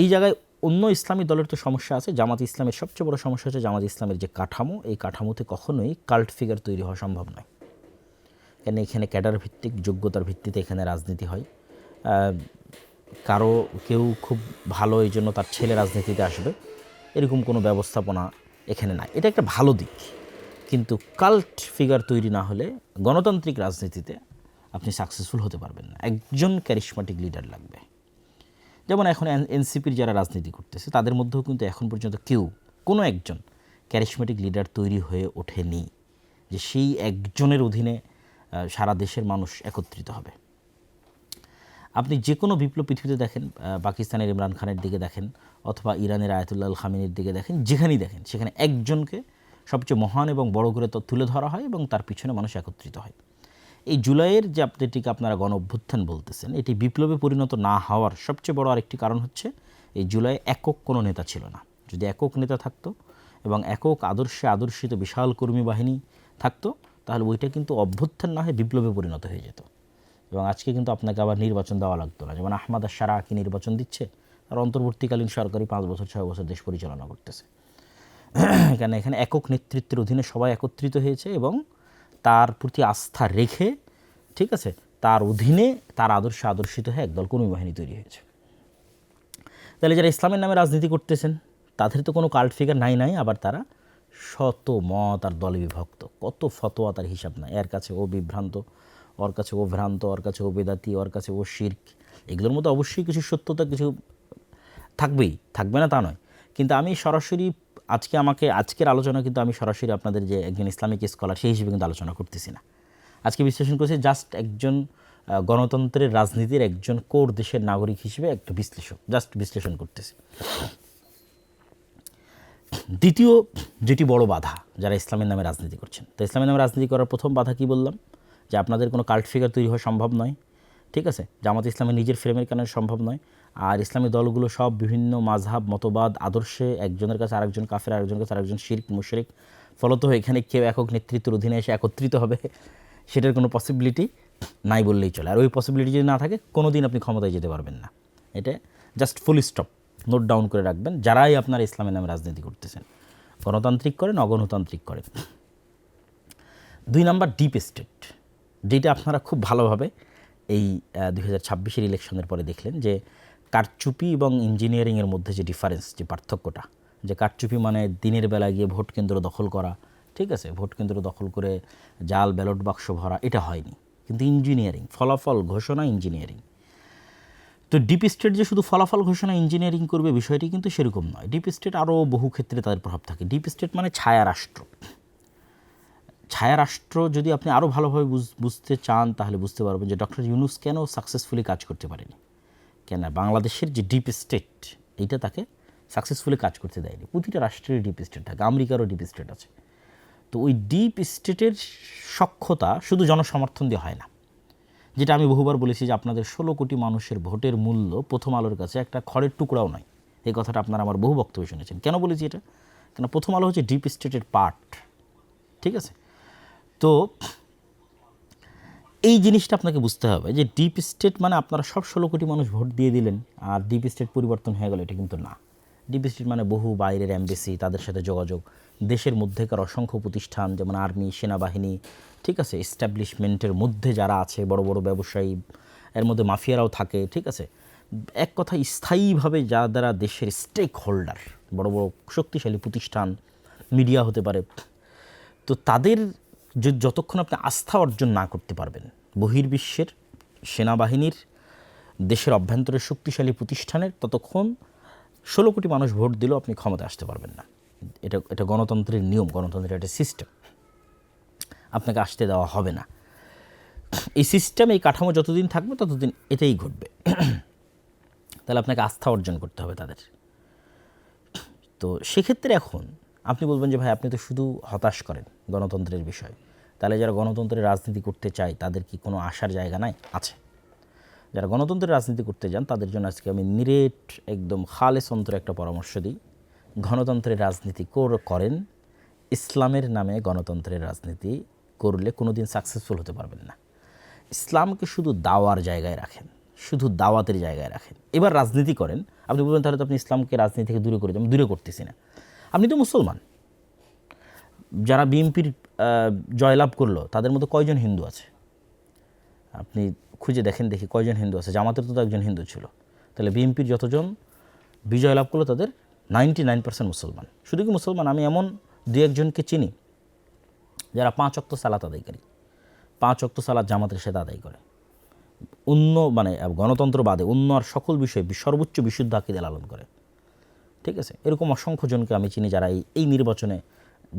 এই জায়গায় অন্য ইসলামী দলের তো সমস্যা আছে। জামাত ইসলামের সবচেয়ে বড় সমস্যা হচ্ছে জামাত ইসলামের যে কাঠামো, এই কাঠামোতে কখনোই কাল্ট ফিগার তৈরি হওয়া সম্ভব নয়। কেন এখানে ক্যাডার ভিত্তিক, যোগ্যতার ভিত্তিতে এখানে রাজনীতি হয়। কারও কেউ খুব ভালো এই জন্য তার ছেলে রাজনীতিতে আসবে। এরকম কোনো ব্যবস্থাপনা এখানে নাই। এটা একটা ভালো দিক। কিন্তু কাল্ট ফিগার তৈরি না হলে গণতান্ত্রিক রাজনীতিতে আপনি সাকসেসফুল হতে পারবেন না। একজন ক্যারিশমাটিক লিডার লাগবে। যেমন এখন এনসিপির যারা রাজনীতি করতেছে, তাদের মধ্যেও কিন্তু এখন পর্যন্ত কেউ, কোনো একজন ক্যারিশমেটিক লিডার তৈরি হয়ে ওঠেনি, যে সেই একজনের অধীনে সারা দেশের মানুষ একত্রিত হবে। আপনি যে কোনো বিপ্লব পৃথিবীতে দেখেন পাকিস্তানের ইমরান খানের দিকে দেখেন, অথবা ইরানের আয়াতুল্লাহ খামিনের দিকে দেখেন, যেখানেই দেখেন, সেখানে একজনকে সবচেয়ে মহান এবং বড় করে তো তুলে ধরা হয় এবং তার পিছনে মানুষ একত্রিত হয়। এই জুলাইয়ের যে এটিকে আপনারা গণ অভ্যুত্থান বলতেছেন, এটি বিপ্লবে পরিণত না হওয়ার সবচেয়ে বড় আরেকটি কারণ হচ্ছে, এই জুলাই একক কোনো নেতা ছিল না। যদি একক নেতা থাকতো এবং একক আদর্শে আদর্শিত বিশাল কর্মী বাহিনী থাকতো, তাহলে ওইটা কিন্তু অভ্যুত্থান না হয়ে বিপ্লবে পরিণত হয়ে যেত। এবং আজকে কিন্তু আপনাকে আবার নির্বাচন দেওয়া লাগতো না। যেমন আহমাদ সারা কি নির্বাচন দিচ্ছে? আর অন্তর্বর্তীকালীন সরকারি পাঁচ বছর, ছয় বছর দেশ পরিচালনা করতেছে। কেন? এখানে একক নেতৃত্বের অধীনে সবাই একত্রিত হয়েছে এবং তার প্রতি আস্থা রেখে, ঠিক আছে, তার অধীনে তার আদর্শে আদর্শিত হয়ে একদল কর্মী বাহিনী তৈরি হয়েছে। তাহলে যারা ইসলামের নামে রাজনীতি করতেছেন, তাদের তো কোনো কাল্ট ফিগার নাই নাই, আবার তারা শত মত আর দলে বিভক্ত। কত ফতোয়া তার হিসাব নাই। এর কাছে ও বিভ্রান্ত, ওর কাছে ও ভ্রান্ত, ওর কাছে ও বেদাতি, ওর কাছে ও শির্ক। এগুলোর মধ্যে অবশ্যই কিছু সত্যতা কিছু থাকবেই, থাকবে না তা নয়। কিন্তু আমি সরাসরি আজকে আমাকে, আজকের আলোচনা কিন্তু আমি সরাসরি আপনাদের যে একজন ইসলামিক স্কলার সেই হিসেবে কিন্তু আলোচনা করতেছি না। আজকে বিশ্লেষণ করছি জাস্ট একজন গণতন্ত্রের রাজনীতির একজন কোর দেশের নাগরিক হিসেবে একটু বিশ্লেষক জাস্ট বিশ্লেষণ করতেছি। দ্বিতীয় যেটি বড় বাধা, যারা ইসলামের নামে রাজনীতি করছেন। তো ইসলামের নামে রাজনীতি করার প্রথম বাধা কি বললাম? যে আপনাদের কোনো কাল্ট ফিগার তৈরি হওয়া সম্ভব নয়, ঠিক আছে? জামাত ইসলামের নিজের ফ্রেমের কারণে সম্ভব নয়। আর ইসলামী দলগুলো সব বিভিন্ন মাঝহাব, মতবাদ, আদর্শে একজনের কাছে আরেকজন কাফের, আরেকজনের কাছে আরেকজন শির্ক, মুশরিক। ফলত এখানে কেউ একক নেতৃত্বের অধীনে এসে একত্রিত হবে, সেটার কোনো পসিবিলিটি নাই বললেই চলে। আর ওই পসিবিলিটি যদি না থাকে কোনো দিন আপনি ক্ষমতায় যেতে পারবেন না। এটা just full stop note down করে রাখবেন, যারাই আপনার ইসলামের নামে রাজনীতি করতেছেন। গণতান্ত্রিক করেন, অগণতান্ত্রিক করেন। দুই নাম্বার ডিপ স্টেট যেটা আপনারা খুব ভালোভাবে এই দুই হাজার ছাব্বিশের ইলেকশনের পরে দেখলেন যে কারচুপি এবং ইঞ্জিনিয়ারিংয়ের মধ্যে যে ডিফারেন্স যে পার্থক্যটা, যে কারচুপি মানে দিনের বেলা গিয়ে ভোট কেন্দ্র দখল করা, ঠিক আছে? ভোট কেন্দ্র দখল করে জাল ব্যালট বাক্স ভরা, এটা হয়নি। কিন্তু ইঞ্জিনিয়ারিং, ফলাফল ঘোষণা ইঞ্জিনিয়ারিং। তো ডিপ স্টেট যে শুধু ফলাফল ঘোষণা ইঞ্জিনিয়ারিং করবে বিষয়টি কিন্তু সেরকম নয়। ডিপ স্টেট আরও বহু ক্ষেত্রে তাদের প্রভাব থাকে। ডিপ স্টেট মানে ছায়া রাষ্ট্র। ছায়া রাষ্ট্র যদি আপনি আরও ভালোভাবে বুঝ- বুঝতে চান, তাহলে বুঝতে পারবেন যে ডক্টর ইউনুস কেন সাকসেসফুলি কাজ করতে পারেনি। কেন বাংলাদেশের যে ডিপ স্টেট এইটা তাকে সাকসেসফুলি কাজ করতে দেয়নি। প্রতিটা রাষ্ট্রের ডিপ স্টেট থাকে, আমেরিকারও ডিপ স্টেট আছে। তো ওই ডিপ স্টেটের সক্ষতা শুধু জনসমর্থন দিয়ে হয় না। যেটা আমি বহুবার বলেছি যে আপনাদের ষোলো কোটি মানুষের ভোটের মূল্য প্রথম আলোর কাছে একটা খড়ের টুকরাও নয়। এই কথাটা আপনারা আমার বহু বক্তব্য শুনেছেন। কেন বলেছি এটা? কেন প্রথম আলো হচ্ছে ডিপ স্টেটের পার্ট ঠিক আছে? তো এই জিনিসটা আপনাকে বুঝতে হবে যে ডিপ স্টেট মানে আপনারা সব ষোলো কোটি মানুষ ভোট দিয়ে দিলেন আর ডিপ স্টেট পরিবর্তন হয়ে গেল, এটা কিন্তু না। ডিপ স্টেট মানে বহু বাইরের এমবেসি তাদের সাথে যোগাযোগ। দেশের মধ্যেকার অসংখ্য প্রতিষ্ঠান, যেমন আর্মি সেনাবাহিনী, ঠিক আছে এস্টাবলিশমেন্টের মধ্যে যারা আছে, বড় বড় ব্যবসায়ী, এর মধ্যে মাফিয়ারাও থাকে, ঠিক আছে। এক কথা, স্থায়ীভাবে যারা দেশের স্টেক হোল্ডার বড় বড় শক্তিশালী প্রতিষ্ঠান মিডিয়া হতে পারে, তো তাদের যতক্ষণ আপনি আস্থা অর্জন না করতে পারবেন, বহির্বিশ্বের সেনাবাহিনীর, দেশের অভ্যন্তরের শক্তিশালী প্রতিষ্ঠানের, ততক্ষণ ষোলো কোটি মানুষ ভোট দিলেও আপনি ক্ষমতা আসতে পারবেন না। এটা এটা গণতন্ত্রের নিয়ম, গণতন্ত্রের একটা সিস্টেম আপনাকে আসতে দেওয়া হবে না। এই সিস্টেম এই কাঠামো যতদিন থাকবে, ততদিন এটাই ঘটবে। তাহলে আপনাকে আস্থা অর্জন করতে হবে তাদের। তো সেক্ষেত্রে এখন আপনি বলবেন যে, ভাই, আপনি তো শুধু হতাশ করেন গণতন্ত্রের বিষয়। তাহলে যারা গণতন্ত্রের রাজনীতি করতে চায়, তাদের কি কোনো আশার জায়গা নাই? আছে। যারা গণতন্ত্রের রাজনীতি করতে যান, তাদের জন্য আজকে আমি নিরেট, একদম খালেস অন্তরে একটা পরামর্শ দিই। গণতন্ত্রের রাজনীতি করেন। ইসলামের নামে গণতন্ত্রের রাজনীতি করলে কোনো দিন সাকসেসফুল হতে পারবেন না। ইসলামকে শুধু দাওয়ার জায়গায় রাখেন, শুধু দাওয়াতের জায়গায় রাখেন। এবার রাজনীতি করেন। আপনি বলবেন, তাহলে তো আপনি ইসলামকে রাজনীতি থেকে দূরে করে আমি দূরে করতেছি না। আপনি তো মুসলমান। যারা বিএনপির জয়লাভ করল, তাদের মধ্যে কয়জন হিন্দু আছে? আপনি খুঁজে দেখেন দেখি কয়জন হিন্দু আছে। জামাতের তো একজন হিন্দু ছিল। তাহলে বিএনপির যতজন বিজয় লাভ করল, তাদের নাইনটি নাইন পার্সেন্ট মুসলমান। শুধু কি মুসলমান? আমি এমন দু একজনকে চিনি, যারা পাঁচ অক্ত সালাত আদায়কারী পাঁচ অক্ত সালাত জামাতের সাথে আদায় করে। অন্য মানে গণতন্ত্র বাদে অন্য আর সকল বিষয়ে সর্বোচ্চ বিশুদ্ধ আকিদে লালন করে। ঠিক আছে? এরকম অসংখ্য জনকে আমি চিনি যারা এই এই নির্বাচনে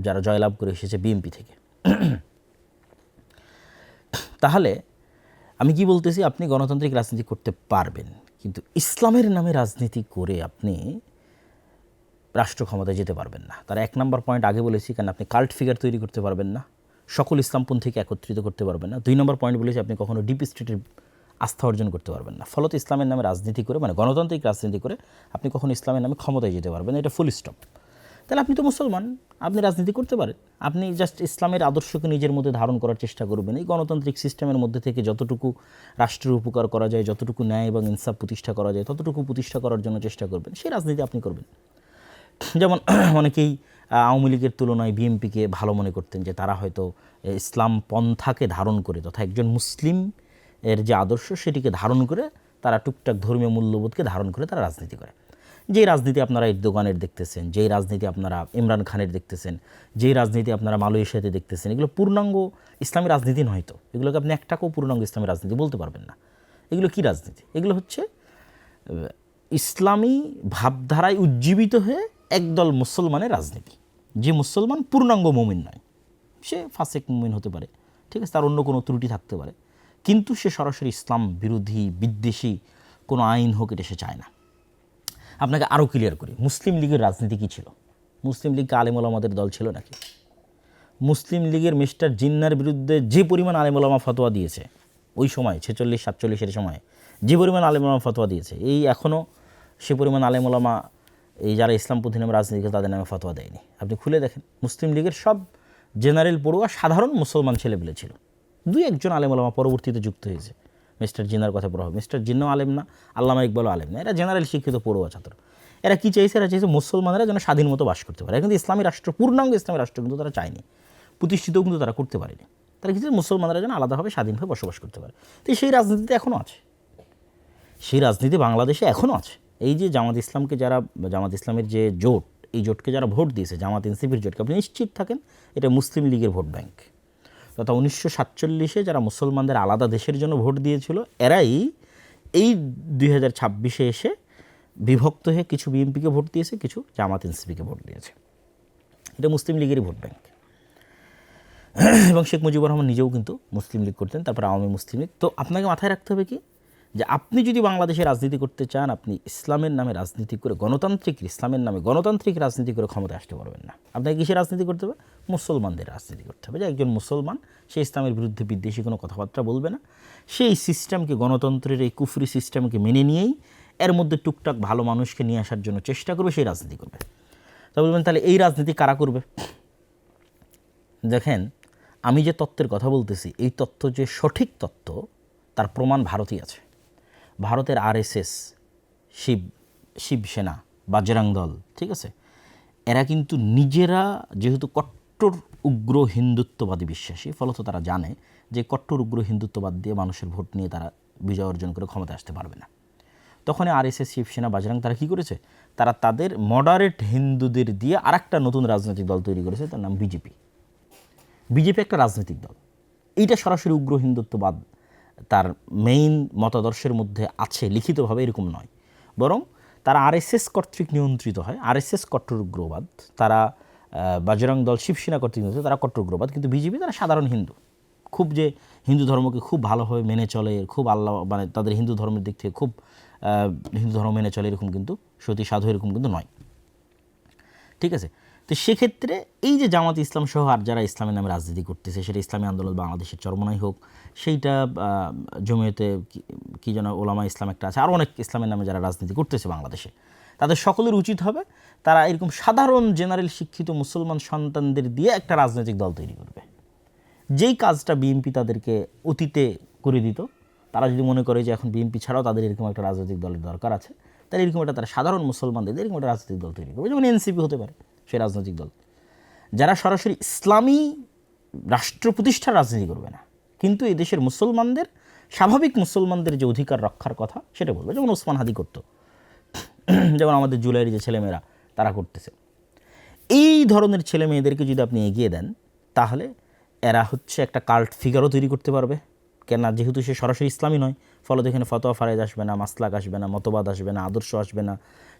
যারা জয়লাভ করে এসেছে বিএনপি থেকে। তাহলে আমি কি বলতেছি? আপনি গণতান্ত্রিক রাজনীতি করতে পারবেন, কিন্তু ইসলামের নামে রাজনীতি করে আপনি রাষ্ট্র ক্ষমতায় যেতে পারবেন না। তার এক নম্বর পয়েন্ট আগে বলেছি, কারণ আপনি কাল্ট ফিগার তৈরি করতে পারবেন না। সকল ইসলামপন্থীকে একত্রিত করতে পারবেন না। দুই নম্বর পয়েন্ট বলেছি, আপনি কখনো ডিপ স্টেটের আস্থা অর্জন করতে পারবেন না। ফলত ইসলামের নামে রাজনীতি করে মানে গণতান্ত্রিক রাজনীতি করে আপনি কখনো ইসলামের নামে ক্ষমতায় যেতে পারবেন এটা ফুল স্টপ তাহলে আপনি তো মুসলমান, আপনি রাজনীতি করতে পারেন। আপনি জাস্ট ইসলামের আদর্শকে নিজের মধ্যে ধারণ করার চেষ্টা করবেন। এই গণতান্ত্রিক সিস্টেমের মধ্যে থেকে যতটুকু রাষ্ট্রের উপকার করা যায়, যতটুকু ন্যায় এবং ইনসাফ প্রতিষ্ঠা করা যায়, ততটুকু প্রতিষ্ঠা করার জন্য চেষ্টা করবেন। সেই রাজনীতি আপনি করবেন। যেমন অনেকেই আওয়ামী লীগের তুলনায় বিএনপিকে ভালো মনে করতেন যে তারা হয়তো ইসলাম পন্থাকে ধারণ করে তথা একজন মুসলিম এর যে আদর্শ সেটিকে ধারণ করে তারা টুকটাক ধর্মীয় মূল্যবোধকে ধারণ করে তারা রাজনীতি করে। যেই রাজনীতি আপনারা এরদোগানের দেখতেছেন, যেই রাজনীতি আপনারা ইমরান খানের দেখতেছেন, যেই রাজনীতি আপনারা মালয়েশিয়াতে দেখতেছেন, এগুলো পূর্ণাঙ্গ ইসলামী রাজনীতি নয় তো। এগুলোকে আপনি একটাকেও পূর্ণাঙ্গ ইসলামী রাজনীতি বলতে পারবেন না। এগুলো কি রাজনীতি? এগুলো হচ্ছে ইসলামী ভাবধারায় উজ্জীবিত হয়ে একদল মুসলমানের রাজনীতি। যে মুসলমান পূর্ণাঙ্গ মুমিন নয়। সে ফাসেক মুমিন হতে পারে, ঠিক আছে, তার অন্য কোনো ত্রুটি থাকতে পারে। কিন্তু সে সরাসরি ইসলাম বিরোধী, বিদ্বেষী কোনো আইন হোক, এটা সে চায় না। আপনাকে আরও ক্লিয়ার করি, মুসলিম লীগের রাজনীতি কী ছিল? মুসলিম লীগ আলেমুল আমাদের দল ছিল নাকি? মুসলিম লীগের মিস্টার জিন্নার বিরুদ্ধে যে পরিমাণ আলেমুলামা ফতোয়া দিয়েছে, ওই সময়, ছেচল্লিশ, সাতচল্লিশের সময়, যে পরিমাণ আলেমুলামা ফতোয়া দিয়েছে, এই এখনও সে পরিমাণ আলেমুলামা এই যারা ইসলামপন্থী নামে রাজনীতি তাদের নামে ফতোয়া দেয়নি। আপনি খুলে দেখেন, মুসলিম লীগের সব জেনারেল পড়ুয়া সাধারণ মুসলমান ছেলেপেলে ছিল। দুই একজন আলেমুলামা পরবর্তীতে যুক্ত হয়েছে। মিস্টার জিনার কথা বলা প্রভাব মিস্টার জিন্নাও আলেম না, আল্লামা ইকবালও আলেম না। এরা জেনারেল শিক্ষিত পড়ুয়া ছাত্র। এরা কী চাইছে? এরা চাইছে মুসলমানরা যেন স্বাধীন মতো বাস করতে পারে। কিন্তু ইসলামী রাষ্ট্র, পূর্ণাঙ্গ ইসলামী রাষ্ট্র কিন্তু তারা চায়নি। প্রতিষ্ঠিতও কিন্তু তারা করতে পারেনি। তারা কিছু মুসলমানরা যেন আলাদাভাবে স্বাধীনভাবে বসবাস করতে পারে। তো সেই রাজনীতিতে এখনও আছে। সেই রাজনীতি বাংলাদেশে এখনও আছে। এই যে জামাত ইসলামকে যারা, জামাত ইসলামের যে জোট, এই জোটকে যারা ভোট দিয়েছে, জামাত এনসিপির জোটকে, আপনি নিশ্চিত থাকেন, এটা মুসলিম লীগের ভোট ব্যাংক। তথা উনিশশো সাতচল্লিশে যারা মুসলমানদের আলাদা দেশের জন্য ভোট দিয়েছিল, এরাই এই দুই হাজার ছাব্বিশে এসে বিভক্ত হয়ে কিছু বিএনপিকে ভোট দিয়েছে, কিছু জামাত এনসিপিকে ভোট দিয়েছে। এটা মুসলিম লীগেরই ভোট ব্যাংক। এবং শেখ মুজিবুর রহমান নিজেও কিন্তু মুসলিম লীগ করতেন, তারপর আওয়ামী মুসলিম লীগ। তো আপনাকে মাথায় রাখতে হবে কি যে আপনি যদি বাংলাদেশে রাজনীতি করতে চান, আপনি ইসলামের নামে রাজনীতি করে গণতান্ত্রিক ইসলামের নামে গণতান্ত্রিক রাজনীতি করে ক্ষমতা আসতে পারবেন না। আপনাকে কিসের রাজনীতি করতে হবে? মুসলমানদের রাজনীতি করতে হবে। যে একজন মুসলমান, সে ইসলামের বিরুদ্ধে বিদ্বেষী কোনো কথাবার্তা বলবে না। সেই সিস্টেমকে গণতন্ত্রের এই কুফরি সিস্টেমকে মেনে নিয়েই এর মধ্যে টুকটাক ভালো মানুষকে নিয়ে আসার জন্য চেষ্টা করবে, সেই রাজনীতি করবে। তা বলবেন, তাহলে এই রাজনীতি কারা করবে? দেখেন, আমি যে তত্ত্বের কথা বলতেছি, এই তত্ত্ব যে সঠিক তত্ত্ব, তার প্রমাণ ভারতই আছে। ভারতের আরএসএস শিব শিবসেনা বাজরাং দল, ঠিক আছে? এরা কিন্তু নিজেরা যেহেতু কট্টর, উগ্র, হিন্দুত্ববাদী বিশ্বাসী, ফলত তারা জানে যে কট্টর, উগ্র, হিন্দুত্ববাদ দিয়ে মানুষের ভোট নিয়ে তারা বিজয় অর্জন করে ক্ষমতায় আসতে পারবে না। তখন আরএসএস শিবসেনা বাজরাং তারা কী করেছে? তারা তাদের মডারেট হিন্দুদের দিয়ে আরেকটা নতুন রাজনৈতিক দল তৈরি করেছে, তার নাম বিজেপি। বিজেপি একটা রাজনৈতিক দল। এইটা সরাসরি উগ্র, হিন্দুত্ববাদ তার মেইন মতাদর্শের মধ্যে আছে, লিখিতভাবে এরকম নয়। বরং তারা আরএসএস কর্তৃক নিয়ন্ত্রিত হয় আরএসএস কট্টর উগ্রবাদ তারা বাজরং দল শিবসেনা কর্তৃক নিয়ন্ত্রিত, তারা কট্টর উগ্রবাদ কিন্তু বিজেপি তারা সাধারণ হিন্দু। খুব যে হিন্দু ধর্মকে খুব ভালোভাবে মেনে চলে, খুব আল্লাহ মানে তাদের হিন্দু ধর্মের দিক থেকে খুব হিন্দু ধর্ম মেনে চলে এরকম কিন্তু, সতী সাধু এরকম কিন্তু নয়। ঠিক আছে? তো সেক্ষেত্রে এই যে জামাত ইসলাম সহ আর যারা ইসলামের নামে রাজনীতি করতেছে, সেটা ইসলামী আন্দোলন বাংলাদেশের চরমনাই হোক, সেইটা জমিয়তে কি- কি যেন ওলামা ইসলাম একটা আছে, আরও অনেক ইসলামের নামে যারা রাজনীতি করতেছে বাংলাদেশে। তাদের সকলের উচিত হবে তারা এরকম সাধারণ জেনারেল শিক্ষিত মুসলমান সন্তানদের দিয়ে একটা রাজনৈতিক দল তৈরি করবে। যেই কাজটা বিএনপি তাদেরকে অতীতে করে দিত, তারা যদি মনে করে যে এখন বিএনপি ছাড়াও তাদের এরকম একটা রাজনৈতিক দলের দরকার আছে, তাহলে এরকম একটা তারা সাধারণ মুসলমানদের এরকম একটা রাজনৈতিক দল তৈরি করবে, যেমন এনসিপি হতে পারে। সেই রাজনৈতিক দল। যারা সরাসরি ইসলামী রাষ্ট্র প্রতিষ্ঠার রাজনীতি করবে না। কিন্তু এই দেশের মুসলমানদের, স্বাভাবিক মুসলমানদের যে অধিকার রক্ষার কথা সেটা বলবে। যেমন ওসমান হাদি করত। যেমন আমাদের জুলাইয়ের যে ছেলেমেয়েরা, তারা করতেছে। এই ধরনের ছেলে মেয়েদেরকে যদি আপনি এগিয়ে দেন, তাহলে এরা হচ্ছে একটা কাল্ট ফিগারও তৈরি করতে পারবে। কেননা যেহেতু সে সরাসরি ইসলামী নয় ফলত এখানে ফতোয়া ফারাইজ আসবে না, মাসলাক আসবে না, মতবাদ আসবে না, আদর্শ আসবে না,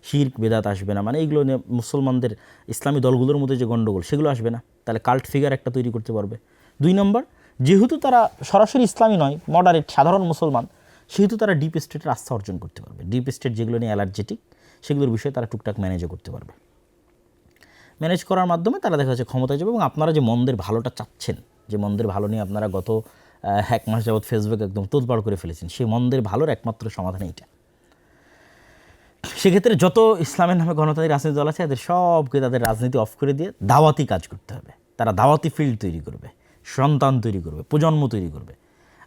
শির্ক, বেদাত আসবে না মানে এইগুলো নিয়ে মুসলমানদের ইসলামী দলগুলোর মধ্যে যে গণ্ডগোল, সেগুলো আসবে না। তাহলে কাল্ট ফিগার একটা তৈরি করতে পারবে। দুই নম্বর, যেহেতু তারা সরাসরি ইসলামী নয় মডারেট সাধারণ মুসলমান, সেহেতু তারা ডিপ স্টেটের আস্থা অর্জন করতে পারবে। ডিপ স্টেট যেগুলো নিয়ে অ্যালার্জেটিক সেগুলোর বিষয়ে তারা টুকটাক ম্যানেজও করতে পারবে। ম্যানেজ করার মাধ্যমে তারা দেখা যাচ্ছে ক্ষমতায় যাবে এবং আপনারা যে মন্দের ভালোটা চাচ্ছেন, যে মন্দের ভালো নিয়ে আপনারা গত এক মাস যাবৎ ফেসবুক একদম তোলপাড় করে ফেলেছেন। সেই মন্দের ভালোর একমাত্র সমাধান এইটা। সেক্ষেত্রে যত ইসলামের নামে গণতান্ত্রিক রাজনীতি দল আছে, এদের সবকে তাদের রাজনীতি অফ করে দিয়ে দাওয়াতি কাজ করতে হবে। তারা দাওয়াতি ফিল্ড তৈরি করবে, সন্তান তৈরি করবে, প্রজন্ম তৈরি করবে।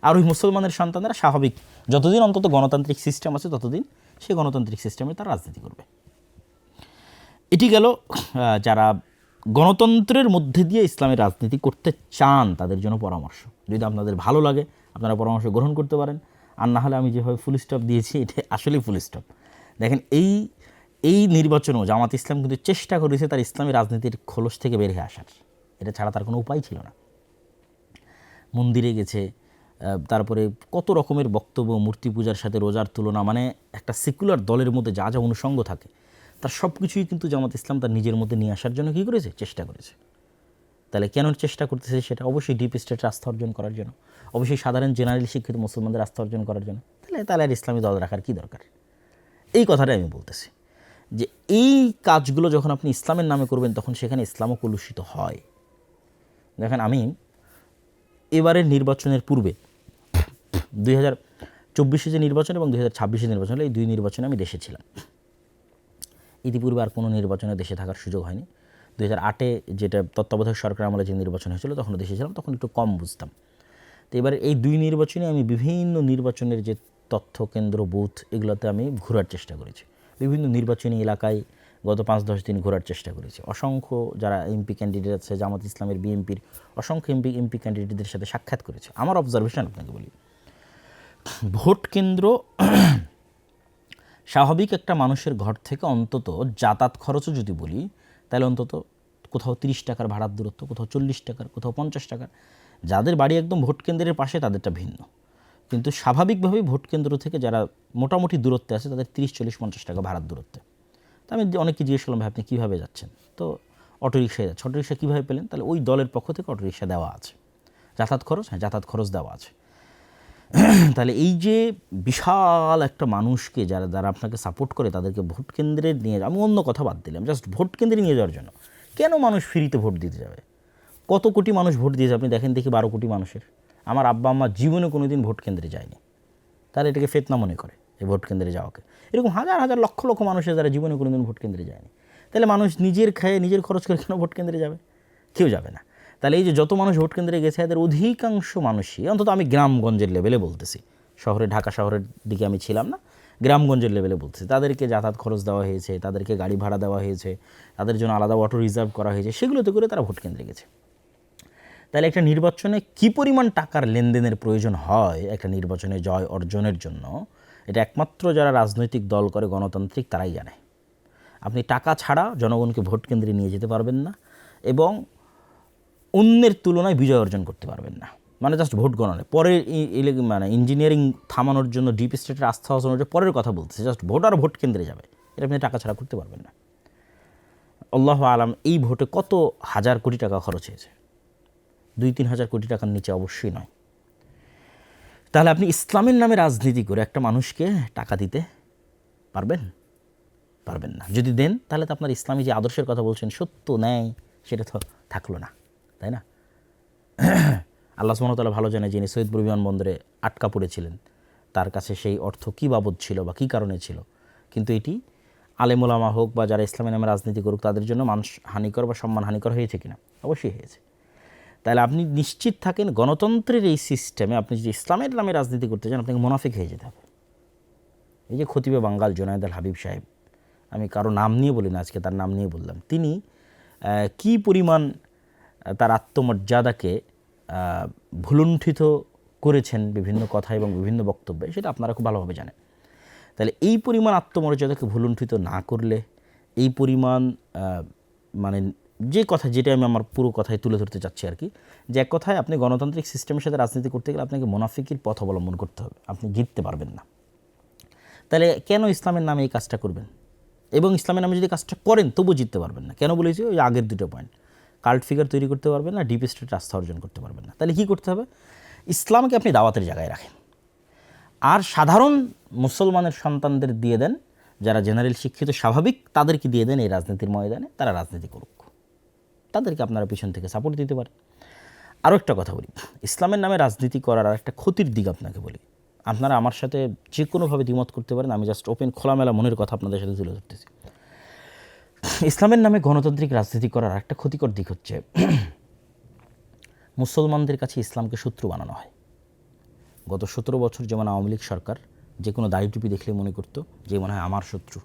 আর ওই মুসলমানের সন্তানরা স্বাভাবিক, যতদিন অন্তত গণতান্ত্রিক সিস্টেম আছে, ততদিন সেই গণতান্ত্রিক সিস্টেমে তারা রাজনীতি করবে। এটি গেল যারা গণতন্ত্রের মধ্যে দিয়ে ইসলামের রাজনীতি করতে চান তাদের জন্য পরামর্শ। যদি আপনাদের ভালো লাগে, আপনারা পরামর্শ গ্রহণ করতে পারেন। আর না হলে আমি যেভাবে ফুল স্টপ দিয়েছি, এটা আসলেই ফুল স্টপ দেখেন, এই এই নির্বাচনেও জামাত ইসলাম কিন্তু চেষ্টা করেছে তার ইসলামী রাজনীতির খোলস থেকে বের হয়ে আসার। এটা ছাড়া তার কোনো উপায় ছিল না। মন্দিরে গেছে তারপরে কত রকমের বক্তব্য, মূর্তি পূজার সাথে রোজার তুলনা মানে একটা সেকুলার দলের মধ্যে যা যা অনুষঙ্গ থাকে তার সব কিছুই কিন্তু জামাত ইসলাম তার নিজের মধ্যে নিয়ে আসার জন্য কী করেছে? চেষ্টা করেছে। তাহলে কেন চেষ্টা করতেছে সেটা অবশ্যই ডিপ স্টেটের আস্থা অর্জন করার জন্য। অবশ্যই সাধারণ জেনারেল শিক্ষিত মুসলমানদের আস্থা অর্জন করার জন্য। তাহলে তাহলে আর ইসলামী দল রাখার কী দরকার? এই কথাটাই আমি বলতেছি। যে এই কাজগুলো যখন আপনি ইসলামের নামে করবেন, তখন সেখানে ইসলামও কলুষিত হয়। দেখেন আমি এবারের নির্বাচনের পূর্বে দুই হাজার চব্বিশে যে নির্বাচন এবং দুই হাজার ছাব্বিশে নির্বাচন এই দুই নির্বাচনে আমি দেশে ছিলাম। ইতিপূর্বে আর কোনো নির্বাচনে দেশে থাকার সুযোগ হয়নি। দু হাজার আটে যেটা তত্ত্বাবধায়ক সরকার আমলে যে নির্বাচন হয়েছিল তখন দেশে ছিলাম, তখন একটু কম বুঝতাম। তো এবার এই দুই নির্বাচনে আমি বিভিন্ন নির্বাচনের যে তথ্য কেন্দ্র, বুথ, এগুলোতে আমি ঘোরার চেষ্টা করেছি। বিভিন্ন নির্বাচনী এলাকায় গত পাঁচ দশ দিন ঘোরার চেষ্টা করেছি। অসংখ্য যারা এমপি ক্যান্ডিডেট আছে, জামাত ইসলামের বিএনপির, অসংখ্য এমপি এমপি ক্যান্ডিডেটদের সাথে সাক্ষাৎ করেছে। আমার অবজারভেশন আপনাকে বলি। ভোট কেন্দ্র স্বাভাবিক একটা মানুষের ঘর থেকে অন্তত যাতায়াত খরচও যদি বলি, তাহলে অন্তত কোথাও তিরিশ টাকার ভাড়ার দূরত্ব, কোথাও চল্লিশ টাকার, কোথাও পঞ্চাশ টাকার, যাদের বাড়ি একদম ভোট কেন্দ্রের পাশে তাদেরটা ভিন্ন। কিন্তু স্বাভাবিকভাবেই ভোট কেন্দ্র থেকে যারা মোটামুটি দূরত্বে আছে, তাদের তিরিশ, চল্লিশ, পঞ্চাশ টাকা ভাড়ার দূরত্বে। তো আমি অনেককে জিজ্ঞেস করলাম, ভাই, আপনি কীভাবে যাচ্ছেন? তো অটোরিক্সায় যাচ্ছে। অটোরিক্সা কীভাবে পেলেন? তাহলে ওই দলের পক্ষ থেকে অটোরিক্সা দেওয়া আছে। যাতায়াত খরচ? হ্যাঁ যাতায়াত খরচ দেওয়া আছে। তাহলে এই যে বিশাল একটা মানুষকে যারা যারা আপনাকে সাপোর্ট করে, তাদেরকে ভোট কেন্দ্রে নিয়ে আমি অন্য কথা বাদ দিলাম জাস্ট ভোট কেন্দ্রে নিয়ে যাওয়ার জন্য। কেন মানুষ ফ্রিতে ভোট দিতে যাবে? কত কোটি মানুষ ভোট দিয়েছে, আপনি দেখেন দেখি বারো কোটি মানুষের। আমার আব্বা আম্মা জীবনে কোনো দিন ভোট কেন্দ্রে যায়নি। তারা এটাকে ফেতনা মনে করে এই ভোট কেন্দ্রে যাওয়াকে। এরকম হাজার হাজার, লক্ষ লক্ষ মানুষের যারা জীবনে কোনো দিন ভোট কেন্দ্রে যায়নি। তাহলে মানুষ নিজের খেয়ে, নিজের খরচ করে কেন ভোট কেন্দ্রে যাবে? কেউ যাবে না। তাহলে এই যে যত মানুষ ভোট কেন্দ্রে গেছে, এদের অধিকাংশ মানুষই, অন্তত আমি গ্রামগঞ্জের লেভেলে বলতেছি, শহরে, ঢাকা শহরের দিকে আমি ছিলাম না, গ্রামগঞ্জের লেভেলে বলতেছি। তাদেরকে যাতায়াত খরচ দেওয়া হয়েছে, তাদেরকে গাড়ি ভাড়া দেওয়া হয়েছে, তাদের জন্য আলাদা অটো রিজার্ভ করা হয়েছে, সেগুলোতে করে তারা ভোট কেন্দ্রে গেছে। তাহলে একটা নির্বাচনে কি পরিমাণ টাকার লেনদেনের প্রয়োজন হয় একটা নির্বাচনে জয় অর্জনের জন্য, এটা একমাত্র যারা রাজনৈতিক দল করে, গণতান্ত্রিক, তারাই জানে। আপনি টাকা ছাড়া জনগণকে ভোট কেন্দ্রে নিয়ে যেতে পারবেন না এবং অন্যের তুলনায় বিজয় অর্জন করতে পারবেন না। মানে জাস্ট ভোট গণনে পরের ই- মানে ইঞ্জিনিয়ারিং থামানোর জন্য ডিপ স্টেটের আস্থা অর্জনের জন্য পরের কথা বলতেছে। জাস্ট ভোট আর ভোট কেন্দ্রে যাবে। এটা আপনি টাকা ছাড়া করতে পারবেন না। আল্লাহ আলাম, এই ভোটে কত হাজার কোটি টাকা খরচ হয়েছে? দুই, তিন হাজার কোটি টাকার নিচে অবশ্যই নয়। তাহলে আপনি ইসলামের নামে রাজনীতি করে একটা মানুষকে টাকা দিতে পারবেন? পারবেন না। যদি দেন, তাহলে তো আপনার ইসলামী যে আদর্শের কথা বলছেন, সত্য, ন্যায়, সেটা তো থাকল না। তাই না? আল্লাহ সুমনতালা ভালো জানে যিনি সৈয়দপুর বিমানবন্দরে আটকা পড়েছিলেন, তার কাছে সেই অর্থ কী বাবদ ছিল বা কী কারণে ছিল? কিন্তু এটি আলেমুলামা হোক বা যারা ইসলামের নামে রাজনীতি করুক, তাদের জন্য মানুষ হানিকর বা সম্মান হানিকর হয়েছে কিনা? অবশ্যই হয়েছে। তাহলে আপনি নিশ্চিত থাকেন গণতন্ত্রের এই সিস্টেমে আপনি যদি ইসলামের নামে রাজনীতি করতে চান আপনাকে মুনাফিক হয়ে যেতে হবে। এই যে খতিবে বাঙ্গাল জোনায়দ আল হাবিব সাহেব, আমি কারও নাম নিয়ে বলি না, আজকে তার নাম নিয়ে বললাম। তিনি কি পরিমাণ তার আত্মমর্যাদাকে ভুলুণ্ঠিত করেছেন বিভিন্ন কথা এবং বিভিন্ন বক্তব্যে, সেটা আপনারা খুব ভালোভাবে জানেন। তাহলে এই পরিমাণ আত্মমর্যাদাকে ভুলুণ্ঠিত না করলে, এই পরিমাণ মানে যে কথা যেটা আমি আমার পুরো কথায় তুলে ধরতে চাচ্ছি আর কি, যে এক কথায় আপনি গণতান্ত্রিক সিস্টেমের সাথে রাজনীতি করতে গেলে আপনাকে মোনাফিকির পথ অবলম্বন করতে হবে, আপনি জিততে পারবেন না। তাহলে কেন ইসলামের নামে এই কাজটা করবেন? এবং ইসলামের নামে যদি কাজটা করেন তবু জিততে পারবেন না। কেন বলেছি? ওই আগের দুটো পয়েন্ট কাল্ট ফিগার তৈরি করতে পারবেন না ডিপ স্টেট আস্থা অর্জন করতে পারবেন না। তাহলে কী করতে হবে? ইসলামকে আপনি দাওয়াতের জায়গায় রাখেন। আর সাধারণ মুসলমানের সন্তানদের দিয়ে দেন, যারা জেনারেল শিক্ষিত, স্বাভাবিক, তাদেরকে দিয়ে দেন এই রাজনীতির ময়দানে, তারা রাজনীতি করুক। তাদেরকে আপনারা পিছন থেকে সাপোর্ট দিতে পারেন। আরও একটা কথা বলি, ইসলামের নামে রাজনীতি করার আর একটা ক্ষতির দিক আপনাকে বলি। আপনারা আমার সাথে যে কোনোভাবে দ্বিমত করতে পারেন, আমি জাস্ট ওপেন খোলামেলা মনের কথা আপনাদের সাথে তুলে ধরতেছি। ইসলামের নামে গণতান্ত্রিক রাজনীতি করার একটা ক্ষতিকর দিক হচ্ছে, মুসলমানদের কাছে ইসলামকে শত্রু বানানো হয়। গত সতেরো বছর যেমন আওয়ামী লীগ সরকার যে কোনো দাড়ি দেখলে মনে করতো যে মনে হয় আমার শত্রু,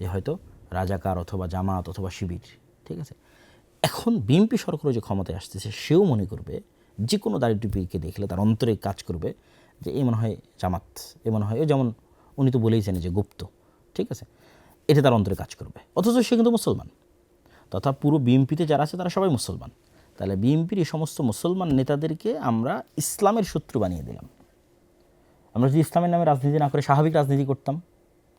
যে হয়তো রাজাকার অথবা জামাত অথবা শিবির, ঠিক আছে? এখন বিএনপি সরকারও যে ক্ষমতায় আসতেছে সেও মনে করবে, যে কোনো দাড়ি দেখলে তার অন্তরে কাজ করবে যে এই মনে হয় জামাত, এ মনে হয় যেমন উনি তো বলেই বলেইছেন যে গুপ্ত, ঠিক আছে? এটা তার অন্তরে কাজ করবে। অথচ সে কিন্তু মুসলমান। তথা পুরো বিএনপিতে যারা আছে তারা সবাই মুসলমান। তাহলে বিএনপির এই সমস্ত মুসলমান নেতাদেরকে আমরা ইসলামের শত্রু বানিয়ে দিলাম। আমরা যদি ইসলামের নামে রাজনীতি না করে স্বাভাবিক রাজনীতি করতাম,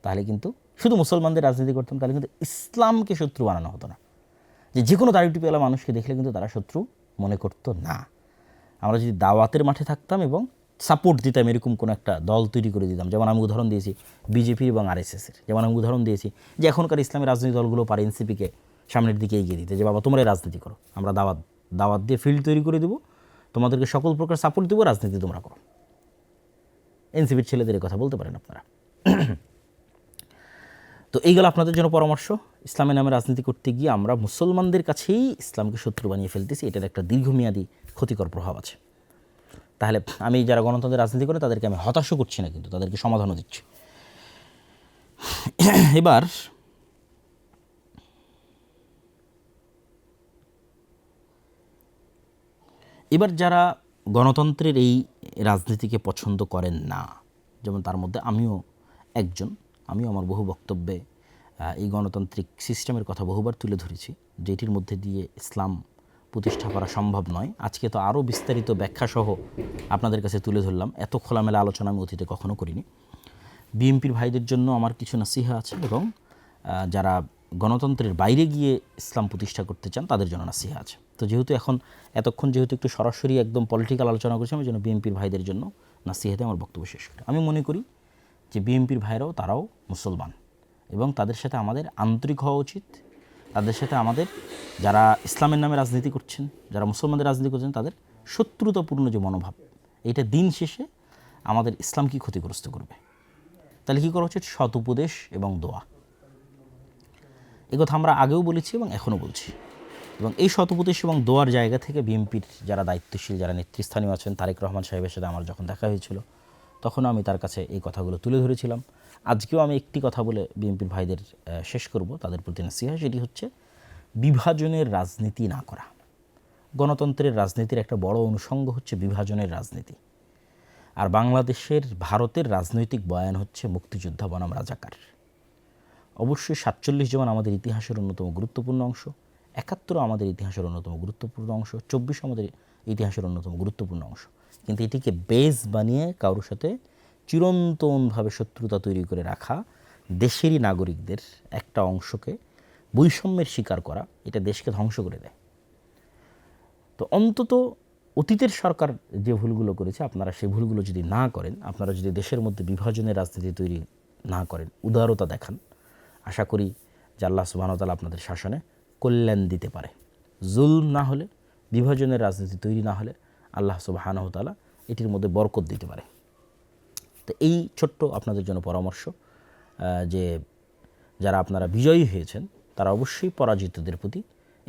তাহলে কিন্তু শুধু মুসলমানদের রাজনীতি করতাম, তাহলে কিন্তু ইসলামকে শত্রু বানানো হতো না। যে যে কোনো দাড়ি টুপিওয়ালা মানুষকে দেখলে কিন্তু তারা শত্রু মনে করতো না। আমরা যদি দাওয়াতের মাঠে থাকতাম এবং সাপোর্ট দিতাম এরকম কোনো একটা দল তৈরি করে দিতাম। যেমন আমি উদাহরণ দিয়েছি বিজেপি এবং আরএসএসের যেমন আমি উদাহরণ দিয়েছি যে এখনকার ইসলামী রাজনৈতিক দলগুলো পারে এনসিপিকে সামনের দিকে এগিয়ে দিতে, যে বাবা তোমরাই রাজনীতি করো, আমরা দাওয়াত দাওয়াত দিয়ে ফিল্ড তৈরি করে দেবো, তোমাদেরকে সকল প্রকার সাপোর্ট দেবো, রাজনীতি তোমরা করো। এনসিপির ছেলেদের কথা বলতে পারেন আপনারা। তো এইগুলো আপনাদের জন্য পরামর্শ। ইসলামের নামে রাজনীতি করতে গিয়ে আমরা মুসলমানদের কাছেই ইসলামকে শত্রু বানিয়ে ফেলতেছি, এটার একটা দীর্ঘমেয়াদী ক্ষতিকর প্রভাব আছে। তাহলে আমি যারা গণতন্ত্রের রাজনীতি করে তাদেরকে আমি হতাশও করছি না কিন্তু, তাদেরকে সমাধানও দিচ্ছি। এবার এবার যারা গণতন্ত্রের এই রাজনীতিকে পছন্দ করেন না, যেমন তার মধ্যে আমিও একজন, আমিও আমার বহু বক্তব্যে এই গণতান্ত্রিক সিস্টেমের কথা বহুবার তুলে ধরেছি, যেটির মধ্যে দিয়ে ইসলাম প্রতিষ্ঠা করা সম্ভব নয়। আজকে তো আরও বিস্তারিত ব্যাখ্যাসহ আপনাদের কাছে তুলে ধরলাম। এত খোলামেলা আলোচনা আমি অতীতে কখনো করিনি। বিএনপির ভাইদের জন্য আমার কিছু নাসিহা আছে এবং যারা গণতন্ত্রের বাইরে গিয়ে ইসলাম প্রতিষ্ঠা করতে চান, তাদের জন্য নাসিহা আছে। তো যেহেতু এখন, এতক্ষণ যেহেতু একটু সরাসরি একদম পলিটিক্যাল আলোচনা করছি, আমি জন্য বিএনপির ভাইদের জন্য নাসিহাতে আমার বক্তব্য শেষ করি। আমি মনে করি যে বিএনপির ভাইরাও তারাও মুসলমান এবং তাদের সাথে আমাদের আন্তরিক হওয়া উচিত। তাদের সাথে আমাদের যারা ইসলামের নামে রাজনীতি করছেন, যারা মুসলমানদের রাজনীতি করছেন, তাদের শত্রুতাপূর্ণ যে মনোভাব এটা দিন শেষে আমাদের ইসলামকে ক্ষতিগ্রস্ত করবে? তাহলে কী করা উচিত? সৎ উপদেশ এবং দোয়া। এ কথা আমরা আগেও বলেছি এবং এখনও বলছি। এবং এই সৎ উপদেশ এবং দোয়ার জায়গা থেকে বিএনপির যারা দায়িত্বশীল, যারা নেতৃস্থানীয় আছেন, তারেক রহমান সাহেবের সাথে আমার যখন দেখা হয়েছিল তখন আমি তার কাছে এই কথাগুলো তুলে ধরেছিলাম। আজকেও আমি একটি কথা বলে বিএনপির ভাইদের শেষ করব। তাদের প্রতি নাসিহা সেটি হচ্ছে, বিভাজনের রাজনীতি না করা। গণতন্ত্রের রাজনীতির একটা বড় অনুষঙ্গ হচ্ছে বিভাজনের রাজনীতি। আর বাংলাদেশের, ভারতের রাজনৈতিক বয়ান হচ্ছে মুক্তিযোদ্ধা বনাম রাজাকার। অবশ্যই সাতচল্লিশ যেমন আমাদের ইতিহাসের অন্যতম গুরুত্বপূর্ণ অংশ, একাত্তর আমাদের ইতিহাসের অন্যতম গুরুত্বপূর্ণ অংশ, চব্বিশ আমাদের ইতিহাসের অন্যতম গুরুত্বপূর্ণ অংশ। কিন্তু এটিকে বেস বানিয়ে কারোর সাথে চিরন্তনভাবে শত্রুতা তৈরি করে রাখা দেশেরই নাগরিকদের একটা অংশকে বৈষম্যের শিকার করা, এটা দেশকে ধ্বংস করে দেয়। তো অন্তত অতীতের সরকার যে ভুলগুলো করেছে, আপনারা সেই ভুলগুলো যদি না করেন, আপনারা যদি দেশের মধ্যে বিভাজনের রাজনীতি তৈরি না করেন, উদারতা দেখান, আশা করি যে আল্লাহ সুবাহতালা আপনাদের শাসনে কল্যাণ দিতে পারে। জুলম না হলে, বিভাজনের রাজনীতি তৈরি না হলে আল্লাহ সুবাহানহতালা এটির মধ্যে বরকত দিতে পারে। তো এই ছোট্ট আপনাদের জন্য পরামর্শ যে যারা আপনারা বিজয়ী হয়েছেন, তারা অবশ্যই পরাজিতদের প্রতি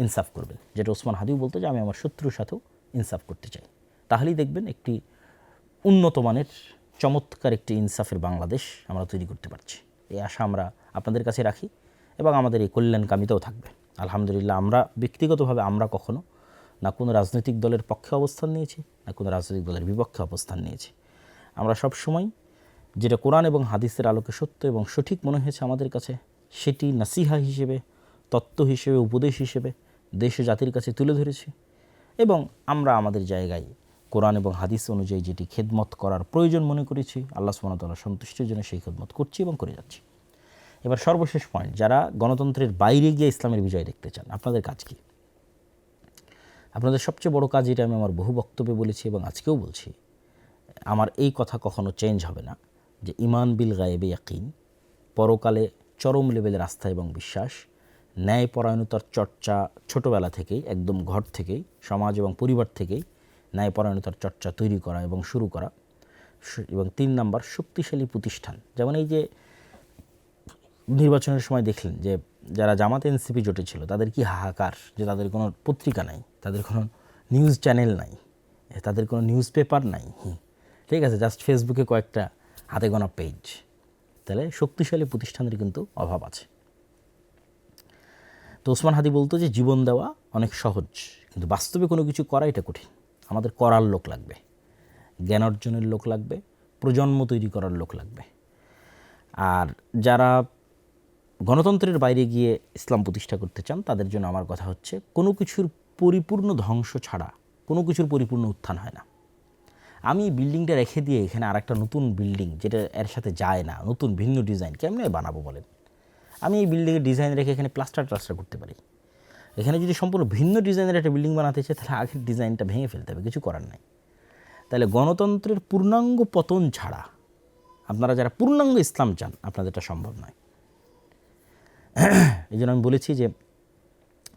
ইনসাফ করবেন। যেটা ওসমান হাদিও বলতো যে, আমি আমার শত্রুর সাথেও ইনসাফ করতে চাই। তাহলেই দেখবেন একটি উন্নত মানের, চমৎকার একটি ইনসাফের বাংলাদেশ আমরা তৈরি করতে পারছি। এই আশা আমরা আপনাদের কাছে রাখি এবং আমাদের এই কল্যাণকামিতাও থাকবে। আলহামদুলিল্লাহ, আমরা ব্যক্তিগতভাবে আমরা কখনো না কোনো রাজনৈতিক দলের পক্ষে অবস্থান নিয়েছি, না কোনো রাজনৈতিক দলের বিপক্ষে অবস্থান নিয়েছি। আমরা সব সময় যেটা কোরআন এবং হাদিসের আলোকে সত্য এবং সঠিক মনে হয়েছে আমাদের কাছে, সেটি নাসিহা হিসেবে, তত্ত্ব হিসেবে, উপদেশ হিসেবে দেশ জাতির কাছে তুলে ধরেছি এবং আমরা আমাদের জায়গায় কোরআন এবং হাদিস অনুযায়ী যেটি খেদমত করার প্রয়োজন মনে করেছি, আল্লাহ সুমনতাল্লাহ সন্তুষ্টির জন্য সেই খেদমত করছি এবং করে যাচ্ছি। এবার সর্বশেষ পয়েন্ট যারা গণতন্ত্রের বাইরে গিয়ে ইসলামের বিজয় দেখতে চান, আপনাদের কাজ কী? আপনাদের সবচেয়ে বড় কাজ, এটা আমি আমার বহু বক্তব্যে বলেছি এবং আজকেও বলছি, আমার এই কথা কখনো চেঞ্জ হবে না। যে ইমান বিল গায়েবে ইয়াকিন, পরকালে চরম লেভেলের আস্থা এবং বিশ্বাস, ন্যায়পরায়ণতার চর্চা ছোটোবেলা থেকেই, একদম ঘর থেকেই, সমাজ এবং পরিবার থেকেই ন্যায়পরায়ণতার চর্চা তৈরি করা এবং শুরু করা। এবং তিন নাম্বার, শক্তিশালী প্রতিষ্ঠান। যেমন এই যে নির্বাচনের সময় দেখলেন যে যারা জামাত এনসিপি জোটে ছিল, তাদের কি হাহাকার যে তাদের কোনো পত্রিকা নাই, তাদের কোনো নিউজ চ্যানেল নাই, তাদের কোনো নিউজ পেপার নাই ঠিক আছে জাস্ট ফেসবুকে কয়েকটা হাতে গোনা পেজ তাহলে শক্তিশালী প্রতিষ্ঠানের কিন্তু অভাব আছে। তো ওসমান হাদি বলতো যে জীবন দেওয়া অনেক সহজ, কিন্তু বাস্তবে কোনো কিছু করা এটা কঠিন। আমাদের করার লোক লাগবে, জ্ঞান অর্জনের লোক লাগবে, প্রজন্ম তৈরি করার লোক লাগবে। আর যারা গণতন্ত্রের বাইরে গিয়ে ইসলাম প্রতিষ্ঠা করতে চান, তাদের জন্য আমার কথা হচ্ছে, কোনো কিছুর পরিপূর্ণ ধ্বংস ছাড়া, কোনো কিছুর পরিপূর্ণ উত্থান হয় না। আমি বিল্ডিংটা রেখে দিয়ে এখানে আরেকটা নতুন বিল্ডিং যেটা এর সাথে যায় না, নতুন ভিন্ন ডিজাইন কেমনে বানাবো বলেন? আমি এই বিল্ডিংয়ের ডিজাইন রেখে এখানে প্লাস্টার টাস্টার করতে পারি। এখানে যদি সম্পূর্ণ ভিন্ন ডিজাইনের একটা বিল্ডিং বানাতে চাই, তাহলে আগের ডিজাইনটা ভেঙে ফেলতে হবে, কিছু করার নাই। তাহলে গণতন্ত্রের পূর্ণাঙ্গ পতন ছাড়া আপনারা যারা পূর্ণাঙ্গ ইসলাম চান আপনাদের এটা সম্ভব নয়। এই জন্য আমি বলেছি যে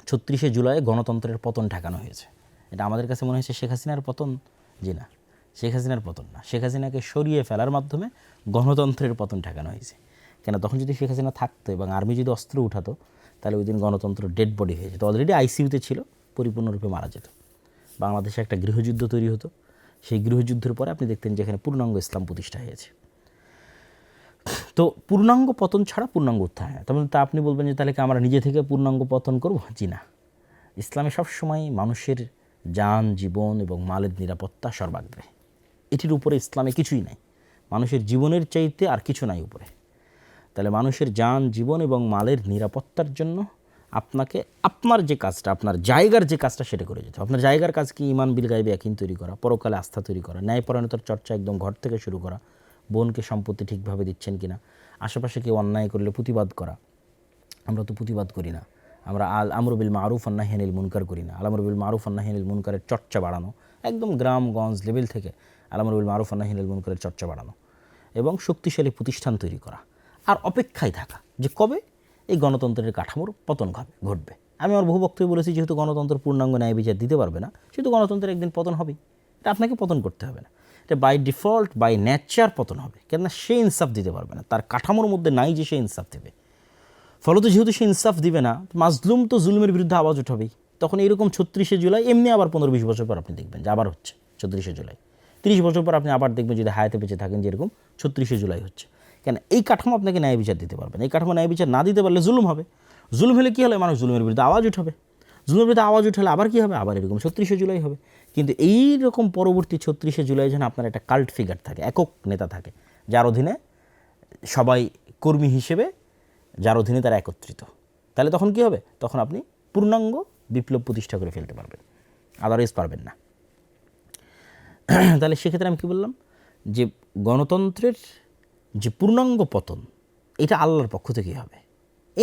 ছত্রিশে জুলাই গণতন্ত্রের পতন ঠেকানো হয়েছে। এটা আমাদের কাছে মনে হয়েছে শেখ হাসিনার পতন? জি না। শেখ হাসিনার পতন না। শেখ হাসিনাকে সরিয়ে ফেলার মাধ্যমে গণতন্ত্রের পতন ঠেকানো হয়েছে। কেন? তখন যদি শেখ হাসিনা থাকতো এবং আর্মি যদি অস্ত্র উঠাতো, তাহলে ওই দিন গণতন্ত্র ডেড বডি হয়ে যেত। অলরেডি আইসিইউতে ছিল, পরিপূর্ণরূপে মারা যেত। বাংলাদেশে একটা গৃহযুদ্ধ তৈরি হতো। সেই গৃহযুদ্ধের পরে আপনি দেখতেন যেখানে পূর্ণাঙ্গ ইসলাম প্রতিষ্ঠা হয়েছে। তো পূর্ণাঙ্গ পতন ছাড়া পূর্ণাঙ্গ উত্থান হয় তবে তা আপনি বলবেন যে তাহলে কি আমরা নিজে থেকে পূর্ণাঙ্গ পতন করব? জি না। ইসলামে সবসময় মানুষের যান, জীবন এবং মালের নিরাপত্তা সর্বাগ্রে। এটির উপরে ইসলামে কিছুই নাই। মানুষের জীবনের চাইতে আর কিছু নাই উপরে। তাহলে মানুষের যান, জীবন এবং মালের নিরাপত্তার জন্য আপনাকে, আপনার যে কাজটা, আপনার জায়গার যে কাজটা সেটা করে যেতে আপনার জায়গার কাজ কি? ইমান বিল গাইবে একিন তৈরি করা, পরকালে আস্থা তৈরি করা, ন্যায়পরায়ণতার চর্চা একদম ঘর থেকে শুরু করা, বোনকে সম্পত্তি ঠিকভাবে দিচ্ছেন কিনা, আশেপাশে কেউ অন্যায় করলে প্রতিবাদ করা। আমরা তো প্রতিবাদ করি না। আমরা আল আমরুবিল মারুফ আন্নাহিনিল মুনকার করি না। আলামরুবিল মারুফ আন্নাহিনিল মুনকারের চর্চা বাড়ানো, একদম গ্রামগঞ্জ লেভেল থেকে আলামরুবিল মারুফ আন্নাহিনিল মুনকারের চর্চা বাড়ানো এবং শক্তিশালী প্রতিষ্ঠান তৈরি করা। আর অপেক্ষায় থাকা যে কবে এই গণতন্ত্রের কাঠামোর পতন ঘটবে ঘটবে। আমি আমার বহু বক্তব্য বলেছি, যেহেতু গণতন্ত্র পূর্ণাঙ্গ ন্যায় বিচার দিতে পারবে না, সেহেতু গণতন্ত্রের একদিন পতন হবেই। এটা আপনাকে পতন করতে হবে না। এটা বাই ডিফল্ট বাই ন্যাচার পতন হবে। কেননা সে ইনসাফ দিতে পারবে না। তার কাঠামোর মধ্যে নাই যে সে ইনসাফ দেবে। ফলত যেহেতু সে ইনসাফ দিবে না, মাজলুম তো জুলুমের বিরুদ্ধে আওয়াজ উঠাবেই। তখন এরকম ছত্রিশে জুলাই, এমনি আবার পনেরো বিশ বছর পর আপনি দেখবেন যে আবার হচ্ছে ছত্রিশে জুলাই। তিরিশ বছর পর আপনি আবার দেখবেন যদি হায়াতে বেঁচে থাকেন যেরকম ছত্রিশে জুলাই হচ্ছে। কেন? এই কাঠামো আপনাকে ন্যায় বিচার দিতে পারবেন এই কাঠামো ন্যায় বিচার না দিতে পারলে জুলুম হবে। জুলুম হলে কী হলে মানুষ জুলুমের বিরুদ্ধে আওয়াজ উঠাবে। জুলুমের বিরুদ্ধে আওয়াজ উঠালে আবার কী হবে? আবার এরকম ছত্রিশে জুলাই হবে। কিন্তু এই রকম পরবর্তী ছত্রিশে জুলাই যেন আপনার একটা কাল্ট ফিগার থাকে, একক নেতা থাকে, যার অধীনে সবাই কর্মী হিসেবে, যার অধীনে তারা একত্রিত। তাহলে তখন কি হবে? তখন আপনি পূর্ণাঙ্গ বিপ্লব প্রতিষ্ঠা করে ফেলতে পারবেন। আদারওয়াইজ পারবেন না। তাহলে সেক্ষেত্রে আমি কী বললাম? যে গণতন্ত্রের যে পূর্ণাঙ্গ পতন, এটা আল্লাহর পক্ষ থেকেই হবে।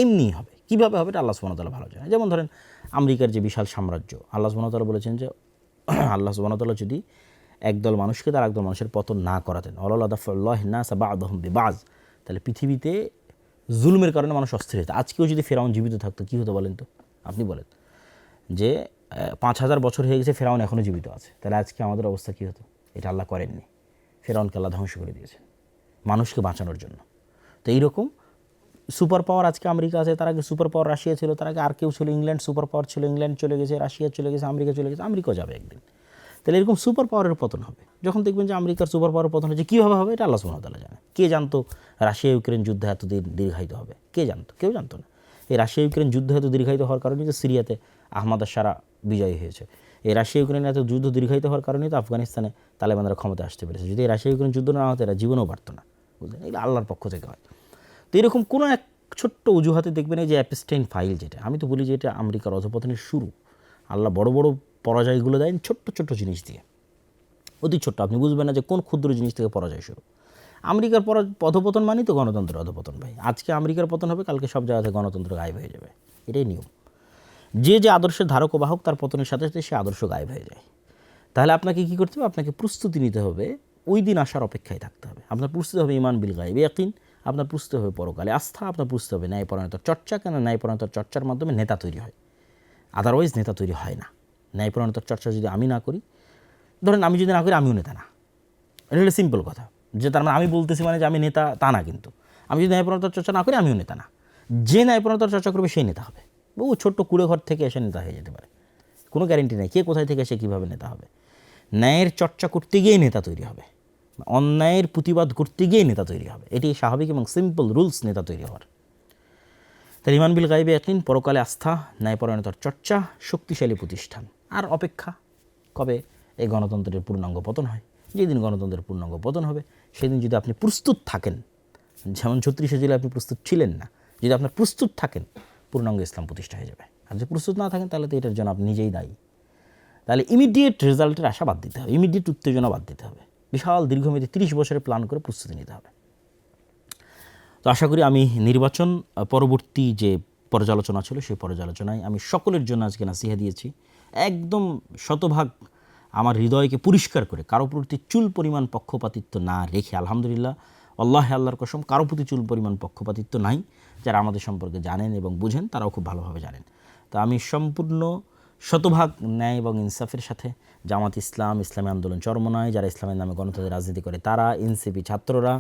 এমনিই হবে। কীভাবে হবে? এটা আল্লাহ সুবহানাহু ভালো জানে। যেমন ধরেন, আমেরিকার যে বিশাল সাম্রাজ্য, আল্লাহ সুবহানাহু বলেছেন যে, আল্লাহ সুবহানাহু যদি একদল মানুষকে তার একদল মানুষের পতন না করাতেন আল্লাহ না সাবা আদহম বাজ তাহলে পৃথিবীতে জুলুমের কারণে মানুষ অস্থির হতো। আজকেও যদি ফেরাউন জীবিত থাকতো, কী হতো বলেন তো? আপনি বলেন যে পাঁচ হাজার বছর হয়ে গেছে, ফেরাউন এখনও জীবিত আছে। তাহলে আজকে আমাদের অবস্থা কী হতো? এটা আল্লাহ করেননি। ফেরাউনকে আল্লাহ ধ্বংস করে দিয়েছেন, মানুষকে বাঁচানোর জন্য। তো এইরকম সুপার পাওয়ার আজকে আমেরিকা আছে, তার আগে সুপার পাওয়ার রাশিয়া ছিল, তার আগে আর কেউ ছিল, ইংল্যান্ড সুপার পাওয়ার ছিল, ইংল্যান্ড চলে গেছে, রাশিয়া চলে গেছে, আমেরিকা চলে গেছে, আমেরিকাও যাবে একদিন। তাহলে এরকম সুপার পাওয়ারের পতন হবে। যখন দেখবেন যে আমেরিকার সুপার পাওয়ারের পতন হচ্ছে কীভাবে হবে? এটা আল্লাহ সুমতাল্লাহ জানে। কে জানতো রাশিয়া ইউক্রেন যুদ্ধ এতদিন দীর্ঘায়িত হবে? কে জানতো? কেউ জানতো না। এই রাশিয়া ইউক্রেন যুদ্ধ এত দীর্ঘায়িত হওয়ার কারণে যে সিরিয়াতে আহমদ সারা বিজয়ী হয়েছে। এই রাশিয়া ইউক্রেন এত যুদ্ধ দীর্ঘায়িত হওয়ার কারণেই তো আফগানিস্তানে তালেবানরা ক্ষমতা আসতে পেরেছে। যদি রাশিয়া ইউক্রেন যুদ্ধ না হতো, এরা জীবনও পারতো না। বুঝলেন? এগুলো আল্লাহর পক্ষ থেকে হয়। তো এরকম কোনো এক ছোট্ট অজুহাতে দেখবেন এই যে অ্যাপস্টাইন ফাইল যেটা, আমি তো বলি যে এটা আমেরিকার অধপতনের শুরু। আল্লাহ বড় বড় পরাজয়গুলো দেন ছোট্ট ছোট্ট জিনিস দিয়ে। অতি ছোট্ট, আপনি বুঝবেন না যে কোন ক্ষুদ্র জিনিস থেকে পরাজয় শুরু। আমেরিকার পরা, অধপতন মানেই তো গণতন্ত্রের অধপতন ভাই। আজকে আমেরিকার পতন হবে, কালকে সব জায়গাতে গণতন্ত্র গায়েব হয়ে যাবে। এটাই নিয়ম। যে যে আদর্শের ধারক ও বাহক তার পতনের সাথে সাথে সে আদর্শ গায়েব হয়ে যায়। তাহলে আপনাকে কী করতে হবে? আপনাকে প্রস্তুতি নিতে হবে। ওই দিন আসার অপেক্ষায় থাকতে হবে। আপনার প্রস্তুতি হবে ইমান বিল গায়েব, ইয়াকিন। আপনার প্রস্তুতি হবে পরকালে আস্থা, আপনার প্রস্তুতি হবে ন্যায়পরায়ণতার চর্চা। কেন ন্যায়পরায়ণতার চর্চার মাধ্যমে নেতা তৈরি হয়। আদারওয়াইজ নেতা তৈরি হয় না। ন্যায়পরায়ণতার চর্চা যদি আমি না করি, ধরেন আমি যদি না করি, আমিও নেতা না। এটা হলো সিম্পল কথা। যে তার মানে আমি বলতেছি মানে যে আমি নেতা, তা না কিন্তু। আমি যদি ন্যায়পরায়ণতার চর্চা না করি, আমিও নেতা না। যে ন্যায়পরায়ণতার চর্চা করবে, সেই নেতা হবে। বহু ছোট্ট কুড়ে ঘর থেকে এসে নেতা হয়ে যেতে পারে। কোনো গ্যারেন্টি নেই, কে কোথায় থেকে এসে কীভাবে নেতা হবে। ন্যায়ের চর্চা করতে গিয়েই নেতা তৈরি হবে। অন্যায়ের প্রতিবাদ করতে গিয়েই নেতা তৈরি হবে। এটি স্বাভাবিক এবং সিম্পল রুলস নেতা তৈরি হওয়ার। তার ইমান বিল গাইবে একদিন পরকালে আস্থা, ন্যায়পরায়ণতার চর্চা, শক্তিশালী প্রতিষ্ঠান আর অপেক্ষা কবে এই গণতন্ত্রের পূর্ণাঙ্গ পতন হয়। যেদিন গণতন্ত্রের পূর্ণাঙ্গ পতন হবে, সেদিন যদি আপনি প্রস্তুত থাকেন, যেমন ছত্রিশে জেলায় আপনি প্রস্তুত ছিলেন না, যদি আপনার প্রস্তুত থাকেন পূর্ণাঙ্গ ইসলাম প্রতিষ্ঠা হয়ে যাবে। আর যদি প্রস্তুত না থাকেন, তাহলে তো এটার জন্য আপনি নিজেই দায়ী। তাহলে ইমিডিয়েট রেজাল্টের আশা বাদ দিতে হবে ইমিডিয়েট উত্তেজনা বাদ দিতে হবে। বিশাল দীর্ঘমেয়াদী তিরিশ বছরের প্ল্যান করে প্রস্তুতি নিতে হবে। তো আশা করি আমি নির্বাচন পরবর্তী যে পর্যালোচনা ছিল, সেই পর্যালোচনায় আমি সকলের জন্য আজকে নাসিহা দিয়েছি। একদম শতভাগ আমার হৃদয়কে পরিষ্কার করে, কারও প্রতি চুল পরিমাণ পক্ষপাতিত্ব না রেখে, আলহামদুলিল্লাহ, আল্লাহ আল্লাহর কসম, কারও প্রতি চুল পরিমাণ পক্ষপাতিত্ব নাই। যারা আমাদের সম্পর্কে জানেন এবং বুঝেন, তারাও খুব ভালোভাবে জানেন। তো আমি সম্পূর্ণ শতভাগ ন্যায় এবং ইনসাফের সাথে, জামাত ইসলাম, ইসলামী আন্দোলন চরমনায় যারা ইসলামের নামে গণতন্ত্রের রাজনীতি করে, তারা এনসিপি ছাত্ররা,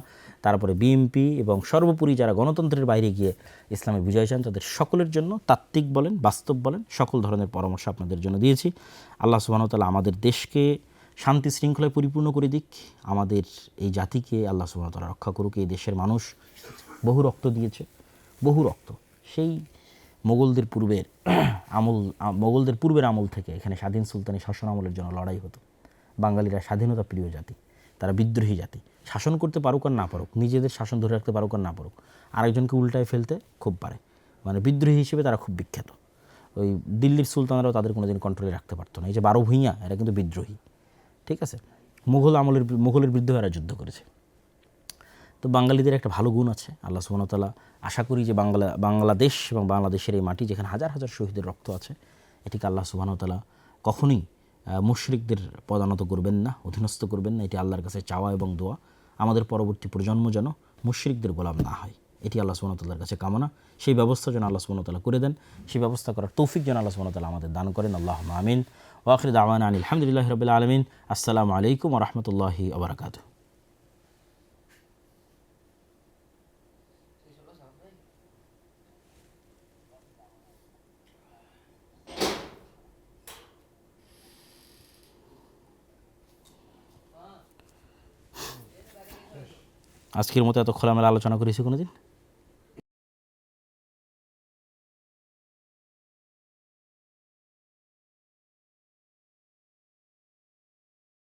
তারপরে বিএমপি এবং সর্বোপরি যারা গণতন্ত্রের বাইরে গিয়ে ইসলামের বিজয় চান, তাদের সকলের জন্য তাত্ত্বিক বলেন, বাস্তব বলেন, সকল ধরনের পরামর্শ আপনাদের জন্য দিয়েছি। আল্লাহ সুবাহতাল্লাহ আমাদের দেশকে শান্তি শৃঙ্খলায় পরিপূর্ণ করে দিক, আমাদের এই জাতিকে আল্লাহ সুবাহতাল্লাহ রক্ষা করুক, এই দেশের মানুষ বহু রক্ত দিয়েছে। বহু রক্ত। সেই মোগলদের পূর্বের আমল মোগলদের পূর্বের আমল থেকে এখানে স্বাধীন সুলতানি শাসন আমলের জন্য লড়াই হতো। বাঙালিরা স্বাধীনতা প্রিয় জাতি, তারা বিদ্রোহী জাতি। শাসন করতে পারুক আর না পারুক, নিজেদের শাসন ধরে রাখতে পারুক আর না পারুক, আরেকজনকে উল্টায় ফেলতে খুব পারে। মানে বিদ্রোহী হিসেবে তারা খুব বিখ্যাত। ওই দিল্লির সুলতানরাও তাদের কোনোদিন কন্ট্রোলে রাখতে পারতো না। এই যে বারো ভূঁইয়া, এরা কিন্তু বিদ্রোহী। ঠিক আছে? মুঘল আমলের, মুঘলের বিরুদ্ধে এরা যুদ্ধ করেছে। তো বাঙালিদের একটা ভালো গুণ আছে, আল্লাহ সুবহানাহু আশা করি যে বাংলা, বাংলাদেশ এবং বাংলাদেশের এই মাটি যেখানে হাজার হাজার শহীদের রক্ত আছে, এটিকে আল্লাহ সুবহানাহু কখনোই মুশরিকদের পদানত করবেন না, অধীনস্থ করবেন না, এটি আল্লাহর কাছে চাওয়া এবং দোয়া। আমাদের পরবর্তী প্রজন্ম যেন মুশরিকদের গোলাম না হয়, এটি আল্লাহ সুবহানাহুর কাছে কামনা। সেই ব্যবস্থা যেন আল্লাহ সুবহানাহু করে দেন, সেই ব্যবস্থা করার তৌফিক যেন আল্লাহ সুবহানাহু আমাদের দান করেন। আল্লাহ আমিন। ওয়াখির দাওয়ানা আলহামদুলিল্লাহ রবিল আলমিন। আসসালামু আলাইকুম রহমতুল্লাহি আবরকাত আজকের মতো এত খোলামেলা আলোচনা করেছি কোনোদিন